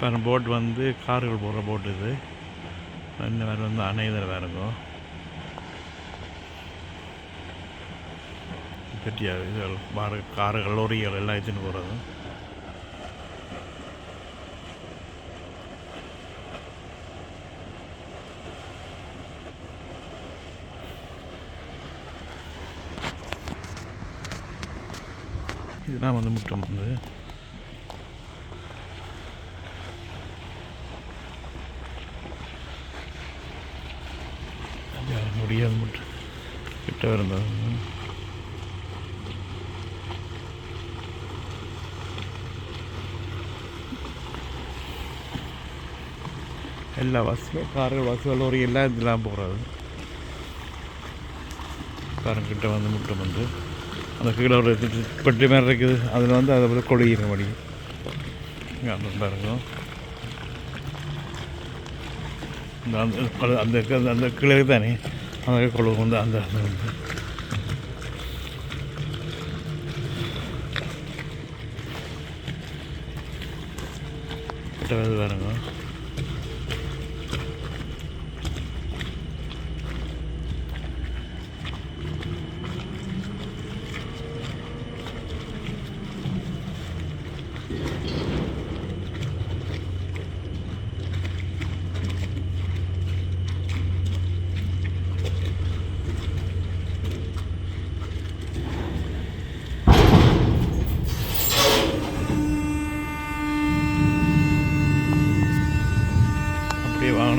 இப்போ போட் வந்து கார்கள் போடுற போட் இது. இந்த மாதிரி வந்து அணைதல் இருக்கும் பெரிய இது பாரு கார்கள் லோரிகள் எல்லாம் எடுத்துன்னு போகிறது இதெல்லாம் வந்து முட்டம் வந்து முடியாது மட்டும். கிட்ட இருந்தது எல்லா பஸ்ஸும் கார்கள் பஸ்ஸுகள் லோரி எல்லாம் இதெல்லாம் போகிறது காரங்கிட்ட வந்து முட்டம் வந்து அந்த கீழே ஒரு இது பெட்டி மாதிரி இருக்குது. அதில் வந்து அதை போல் கொழுகிற மணி அந்த அந்த அது- அந்த அந்த- அந்த கீழே தானே அந்த கொழு வந்து அந்த அந்த வந்து கிட்ட வந்து பாருங்க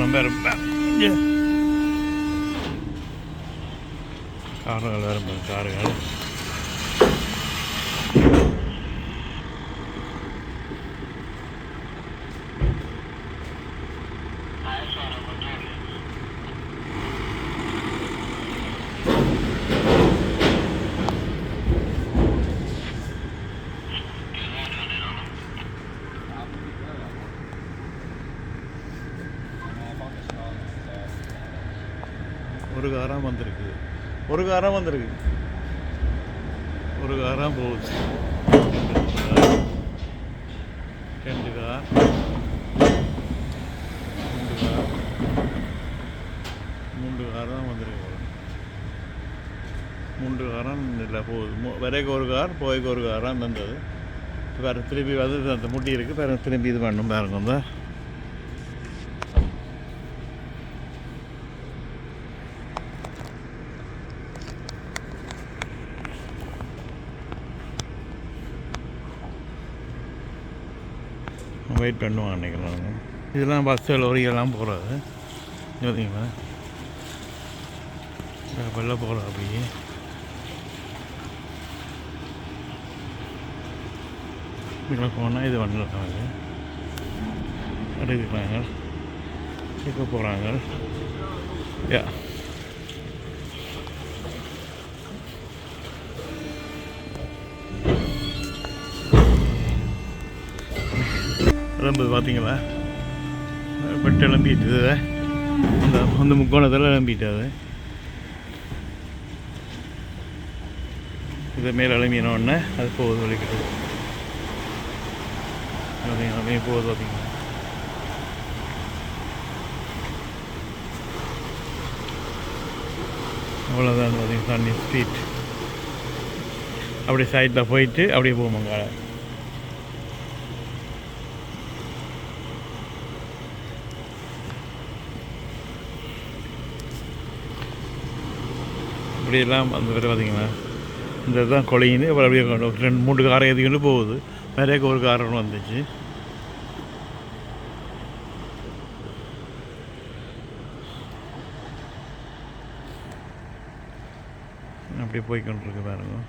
அப்படியே வாகனம் வேறு கார்கள் வேறு பாரு, ஒரு காரம் வந்திருக்கு. ஒரு காரம் வந்திருக்கு. ஒரு காரம் போகுது ரெண்டு கார் ரெண்டு கார் மூன்று கார் தான் வந்திருக்கு. மூன்று காரம் இல்லை போகுது மு- வரைக்கு ஒரு கார் போய்க்கு ஒரு காரம் வந்தது வேறு திரும்பி வந்து அந்த முட்டி இருக்குது வேறு திரும்பி இது பண்ணும் பாருங்க வந்து வெயிட் பண்ணுவாங்க நினைக்கிறேன் இதெல்லாம் பஸ்ஸு லோரியெல்லாம் போகிறது பார்த்தீங்களா வெளில போகிறோம் அப்படியே. இதில் போனால் இது வந்துருக்காங்க எடுக்கிறாங்க. எடுக்க போகிறாங்க யா. எலும்பு பார்த்தீங்களா பட்டு எலும்பிட்டு அந்த அந்த முக்கோணத்தில் எலும்பிட்டு அது இது மேலே எலும்பினவொடனே அது போகுது வலிக்கிறது அப்படிங்களா அப்படியே போகுது பார்த்தீங்களா அவ்வளோதான் பார்த்தீங்கன்னா தண்ணி ஸ்ட்ரீட் அப்படியே சைட்டில் போயிட்டு அப்படியே போவோம் காலை இப்படியெல்லாம் அந்த பேர் பார்த்தீங்கன்னா இந்த இதுதான் கொலையின்னு அப்புறம் அப்படியே ரெண்டு மூணு காரை ஏற்றிக்கிட்டு போகுது. மேலேக்கு ஒரு கார் ஒன்று வந்துச்சு. அப்படியே போய்கொண்டிருக்கு பாருங்கள்